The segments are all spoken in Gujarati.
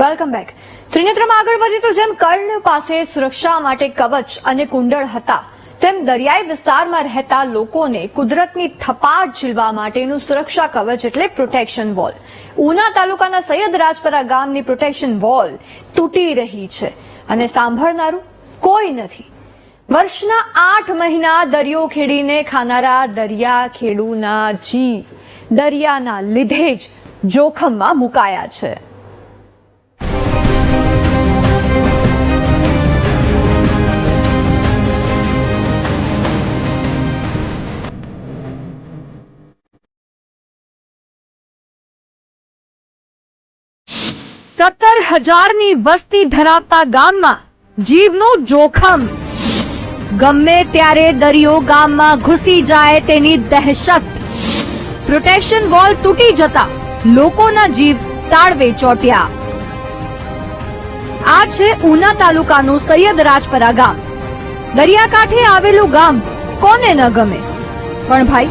વેલકમ બેક ત્રિનેત્રમાં આગળ વધીએ તો જેમ કર્ણ પાસે સુરક્ષા માટે કવચ અને કુંડળ હતા, તેમ દરિયાઈ વિસ્તારમાં રહેતા લોકોને કુદરતની થપાટ ઝીલવા માટેનું સુરક્ષા કવચ એટલે પ્રોટેક્શન વોલ ઉના તાલુકાના સૈયદ રાજપરા ગામની પ્રોટેક્શન વોલ તૂટી રહી છે અને સાંભળનારું કોઈ નથી. વર્ષના આઠ મહિના દરિયો ખેડીને ખાનારા દરિયા ખેડૂના જીવ દરિયાના લીધે જ જોખમમાં મુકાયા છે. હજારની વસ્તી ધરાવતા ગામમાં જીવનું જોખમ. ગમે ત્યારે દરિયો ગામમાં ઘૂસી જાય તેની દહેશત. પ્રોટેક્શન વોલ તૂટી જતા લોકોના જીવ તાળવે ચોટ્યા. આ છે ઉના તાલુકાનું સૈયદ રાજપરા ગામ. દરિયાકાંઠે આવેલું ગામ કોને ન ગમે? પણ ભાઈ,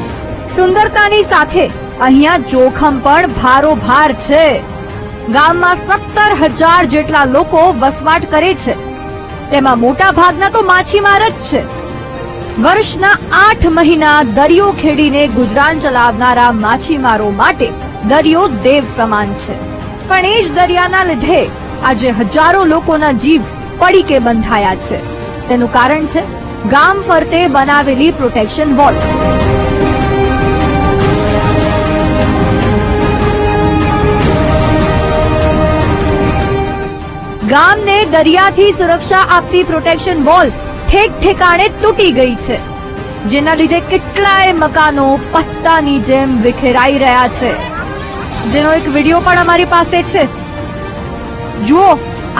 સુંદરતાની સાથે અહીંયા જોખમ પણ ભારોભાર છે. ગામમાં સત્તર હજાર જેટલા લોકો વસવાટ કરે છે. તેમાં મોટા ભાગના તો માછીમાર જ છે. વર્ષના આઠ મહિના દરિયો ખેડીને ગુજરાન ચલાવનારા માછીમારો માટે દરિયો દેવ સમાન છે. પણ એ જ દરિયાના લીધે આજે હજારો લોકોના જીવ પડીકે બંધાયા છે. તેનું કારણ છે, ગામ ફરતે બનાવેલી પ્રોટેક્શન વોલ. ગામને દરિયાથી સુરક્ષા આપતી પ્રોટેક્શન વોલ ઠેક ઠેકાણે તૂટી ગઈ છે, જેના લીધે કેટલાય મકાનો પત્તાની જેમ વિખેરાઈ રહ્યા છે. જેનો એક વીડિયો પણ અમારી પાસે છે. જુઓ,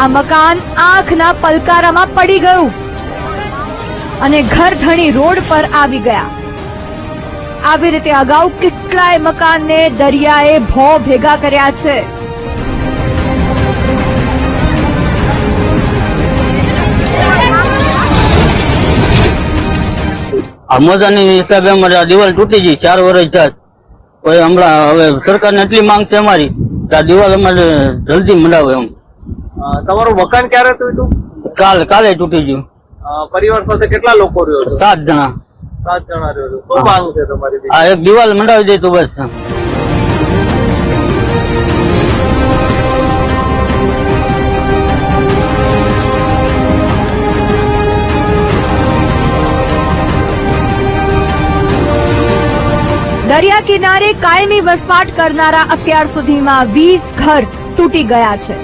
આ મકાન આંખના પલકારામાં પડી ગયું અને ઘરધણી રોડ પર આવી ગયા. આવી રીતે અગાઉ કેટલાય મકાનને દરિયાએ ભો ભેગા કર્યા છે. આ મજાની હિસાબે અમારે આ દિવાલ તૂટી ગઈ ચાર વર્ષ થાય કોઈ હમણાં હવે સરકારને એટલી માંગ છે અમારી કે આ દિવાલ અમારે જલ્દી મંડાવે એમ. તમારું મકાન ક્યારે તૂટ્યું કાલ કાલે તૂટી ગયું. પરિવાર સાથે કેટલા લોકો રહ્યો સાત જણા. સાત જણા રહ્યો શું માંગ છે તમારી આ એક દિવાલ મંડાવી દે તો બસ દરિયા કિનારે કાયમી વસવાટ કરનારા અત્યાર સુધીમાં વીસ ઘર તૂટી ગયા છે.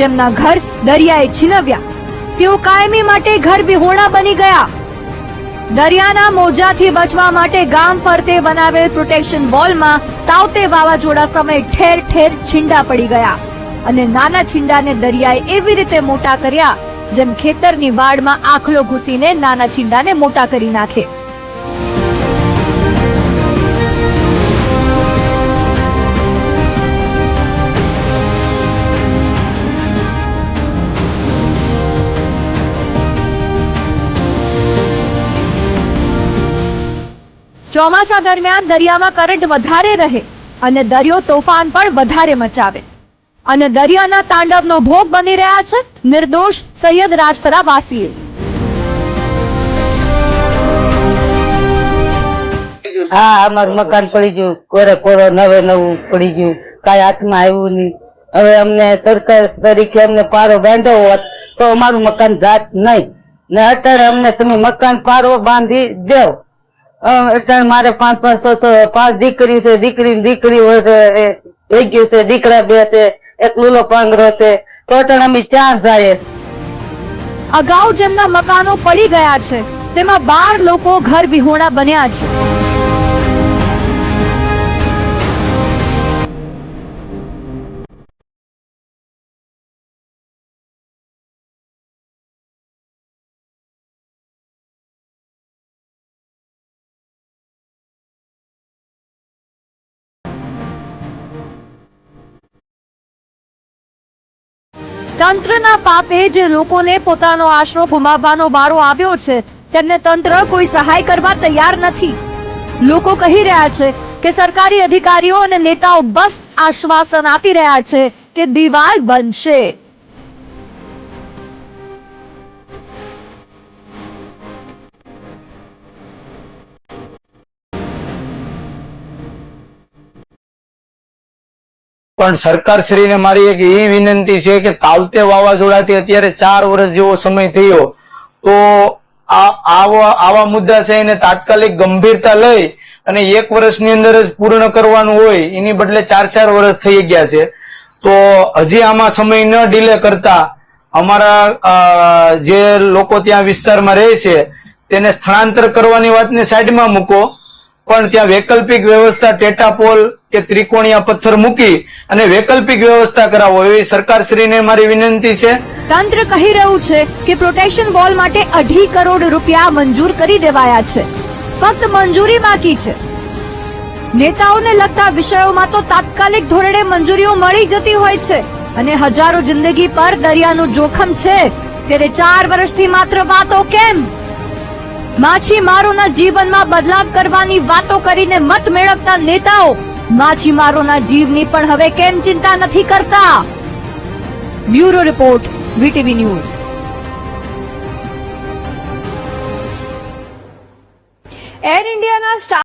જેમના ઘર દરિયાએ છીનવ્યા. તેઓ કાયમી માટે ઘર વિહોણા બની ગયા. દરિયાના મોજાથી બચવા માટે ગામ ફરતે બનાવેલ પ્રોટેક્શન વોલમાં તાવતે વાવાઝોડા સમયે ઠેર ઠેર છીંડા પડી ગયા અને નાના છીંડાને દરિયાએ એવી રીતે મોટા કર્યા જેમ ખેતરની વાડમાં આખલો ઘૂસીને નાના છીંડાને મોટા કરી નાખે. ચોમાસા દરમિયાન દરિયામાં કરંટ વધારે રહે અને દરિયો તોફાન પણ વધારે મચાવે. અને દરિયાના તાંડવનો ભોગ બની રહ્યા છે નિર્દોષ સૈયદ રાજપરા વાસીએ હા, અમારું મકાન પડી ગયું. કોરે કોરો નવે નવું પડી ગયું. કાંઈ હાથમાં આવ્યું નહીં. હવે અમને સરકાર તરીકે અમને પારો બાંધો હોત તો અમારું મકાન જાત નહીં. ને અત્યારે અમને તમે મકાન પારો બાંધી દેવ અત્યારે મારે પાંચ પાંચ, છ છ, પાંચ દીકરી છે, દીકરી દીકરી હોય થઈ ગયું છે, દીકરા બે છે, એક લૂલો પાંગરો છે. તો અમે ચાર જાય અગાઉ જેમના મકાનો પડી ગયા છે, તેમાં બાર લોકો ઘર વિહોણા બન્યા છે. તંત્રના પાપે જે લોકોને પોતાનો આશરો ગુમાવવાનો વારો આવ્યો છે. તેમને તંત્ર કોઈ સહાય કરવા તૈયાર નથી. લોકો કહી રહ્યા છે કે સરકારી અધિકારીઓ અને નેતાઓ બસ આશ્વાસન આપી રહ્યા છે કે દિવાલ બનશે. પણ સરકારશ્રીને મારી એક એ વિનંતી છે કે તાવતે વાવાઝોડાથી અત્યારે ચાર વર્ષ જેવો સમય થયો, તો આવા મુદ્દા છે એને તાત્કાલિક ગંભીરતા લઈ અને એક વર્ષની અંદર જ પૂર્ણ કરવાનું હોય, એની બદલે ચાર ચાર વર્ષ થઈ ગયા છે. તો હજી આમાં સમય ન ડીલે કરતા અમારા જે લોકો ત્યાં વિસ્તારમાં રહે છે, તેને સ્થળાંતર કરવાની વાતને સાઈડમાં મૂકો. પણ ત્યાં વૈકલ્પિક વ્યવસ્થા ટેટાપોલ કે ત્રિકોણીય પથ્થર મૂકી અને વૈકલ્પિક વ્યવસ્થા કરાવો એવી સરકારશ્રીને મારી વિનંતી છે. તંત્ર કહી રહ્યું છે કે પ્રોટેક્શન વોલ માટે અઢી કરોડ રૂપિયા મંજૂર કરી દેવાયા છે. ફક્ત મંજૂરી બાકી છે. નેતાઓને લગતા વિષયોમાં તો તાત્કાલિક ધોરણે મંજૂરીઓ મળી જતી હોય છે અને હજારો જિંદગી પર દરિયાનું જોખમ છે. ત્યારે ચાર વર્ષથી માત્ર વાતો કેમ? માછીમારોના જીવનમાં બદલાવ કરવાની વાતો કરીને મત મેળવતા નેતાઓ માછીમારોના જીવની પણ હવે કેમ ચિંતા નથી કરતા? Bureau report VTV news. Air ઇન્ડિયાના